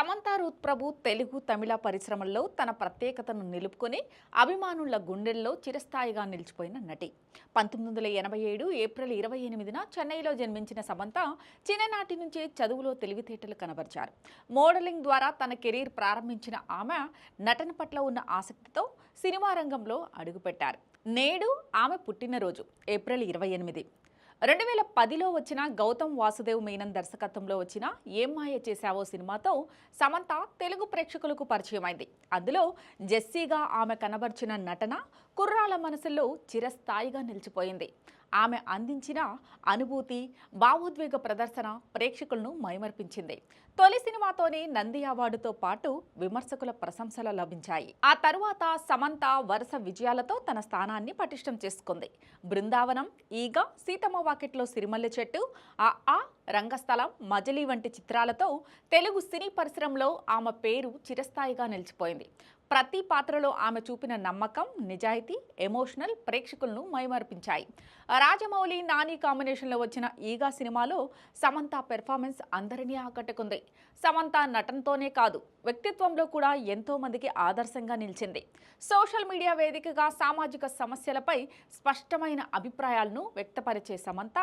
సమంతా రూత్ ప్రభు తెలుగు తమిళ పరిశ్రమల్లో తన ప్రత్యేకతను నిలుపుకొని అభిమానుల గుండెల్లో చిరస్థాయిగా నిలిచిపోయిన నటి. పంతొమ్మిది వందల ఎనభై ఏడు ఏప్రిల్ ఇరవై ఎనిమిదిన చెన్నైలో జన్మించిన సమంత చిన్ననాటి నుంచే చదువులో తెలివితేటలు కనబరిచారు. మోడలింగ్ ద్వారా తన కెరీర్ ప్రారంభించిన ఆమె నటన పట్ల ఉన్న ఆసక్తితో సినిమా రంగంలో అడుగుపెట్టారు. నేడు ఆమె పుట్టినరోజు ఏప్రిల్ ఇరవై ఎనిమిది. రెండు వేల పదిలో వచ్చిన గౌతమ్ వాసుదేవ్ మీనన్ దర్శకత్వంలో వచ్చిన ఏం మాయ చేశావో సినిమాతో సమంత తెలుగు ప్రేక్షకులకు పరిచయమైంది. అందులో జెస్సీగా ఆమె కనబర్చిన నటన కుర్రాల మనసుల్లో చిరస్థాయిగా నిలిచిపోయింది. ఆమె అందించిన అనుభూతి భావోద్వేగ ప్రదర్శన ప్రేక్షకులను మైమర్పించింది. తొలి సినిమాతోనే నంది అవార్డుతో పాటు విమర్శకుల ప్రశంసలు లభించాయి. ఆ తరువాత సమంత వరుస విజయాలతో తన స్థానాన్ని పటిష్టం చేసుకుంది. బృందావనం ఈగ సీతమ్మ వాకిట్లో సిరిమల్లె చెట్టు ఆ ఆ రంగస్థలం మజలి వంటి చిత్రాలతో తెలుగు సినీ పరిశ్రమలో ఆమె పేరు చిరస్థాయిగా నిలిచిపోయింది. ప్రతి పాత్రలో ఆమె చూపిన నమ్మకం నిజాయితీ ఎమోషనల్ ప్రేక్షకులను మైమర్పించాయి. రాజమౌళి నాని కాంబినేషన్లో వచ్చిన ఈగా సినిమాలో సమంత పెర్ఫార్మెన్స్ అందరినీ ఆకట్టుకుంది. సమంత నటనతోనే కాదు వ్యక్తిత్వంలో కూడా ఎంతో మందికి ఆదర్శంగా నిలిచింది. సోషల్ మీడియా వేదికగా సామాజిక సమస్యలపై స్పష్టమైన అభిప్రాయాలను వ్యక్తపరిచే సమంత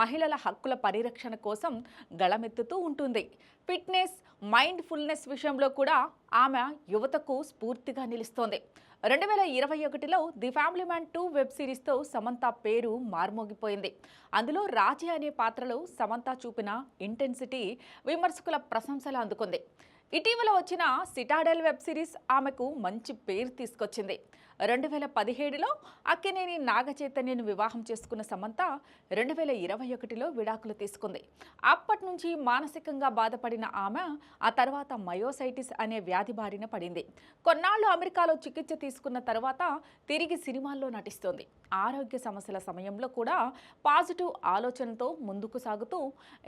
మహిళల హక్కుల పరిరక్షణ కోసం గళమెత్తుతూ ఉంటుంది. ఫిట్నెస్ మైండ్ ఫుల్నెస్ విషయంలో కూడా ఆమె యువతకు స్ఫూర్తిగా నిలుస్తోంది. రెండు వేల ఇరవై ఒకటిలో the family man two web సిరీస్తో Samantha పేరు మార్మోగిపోయింది. అందులో రాజీ అనే పాత్రలో సమంత చూపిన ఇంటెన్సిటీ విమర్శకుల ప్రశంసలు అందుకుంది. ఇటీవల వచ్చిన సిటాడెల్ వెబ్ సిరీస్ ఆమెకు మంచి పేరు తీసుకొచ్చింది. రెండు వేల పదిహేడులో అక్కినేని నాగచైతన్యను వివాహం చేసుకున్న సమంత రెండు వేల ఇరవై ఒకటిలో విడాకులు తీసుకుంది. అప్పటి నుంచి మానసికంగా బాధపడిన ఆమె ఆ తర్వాత మయోసైటిస్ అనే వ్యాధి బారిన పడింది. కొన్నాళ్ళు అమెరికాలో చికిత్స తీసుకున్న తర్వాత తిరిగి సినిమాల్లో నటిస్తోంది. ఆరోగ్య సమస్యల సమయంలో కూడా పాజిటివ్ ఆలోచనతో ముందుకు సాగుతూ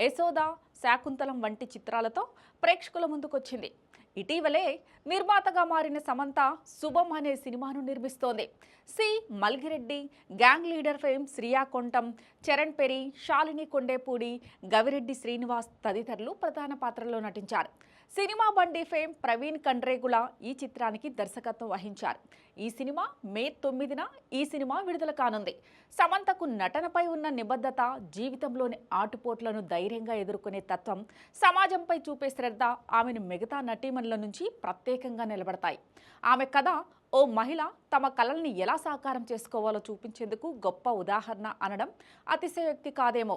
యశోద శాకుంతలం వంటి చిత్రాలతో ప్రేక్షకుల ముందుకొచ్చింది. ఇటీవలే నిర్మాతగా మారిన సమంత శుభం అనే సినిమాను నిర్మిస్తోంది. C. Malgireddy gang leader fame Shriya Kontam Charan Peri Shalini Kondepudi Gavireddy Srinivas తదితరులు ప్రధాన పాత్రల్లో నటించారు. సినిమా బండి ఫేమ్ ప్రవీణ్ కండ్రేగుల ఈ చిత్రానికి దర్శకత్వం వహించారు. ఈ సినిమా మే తొమ్మిదిన ఈ సినిమా విడుదల కానుంది. సమంతకు నటనపై ఉన్న నిబద్ధత జీవితంలోని ఆటుపోట్లను ధైర్యంగా ఎదుర్కొనే తత్వం సమాజంపై చూపే శ్రద్ధ ఆమెను మిగతా నటీమణుల నుంచి ప్రత్యేకంగా నిలబడతాయి. ఆమె కథ ఓ మహిళ తమ కళల్ని ఎలా సాకారం చేసుకోవాలో చూపించేందుకు గొప్ప ఉదాహరణ అనడం అతిశయోక్తి కాదేమో.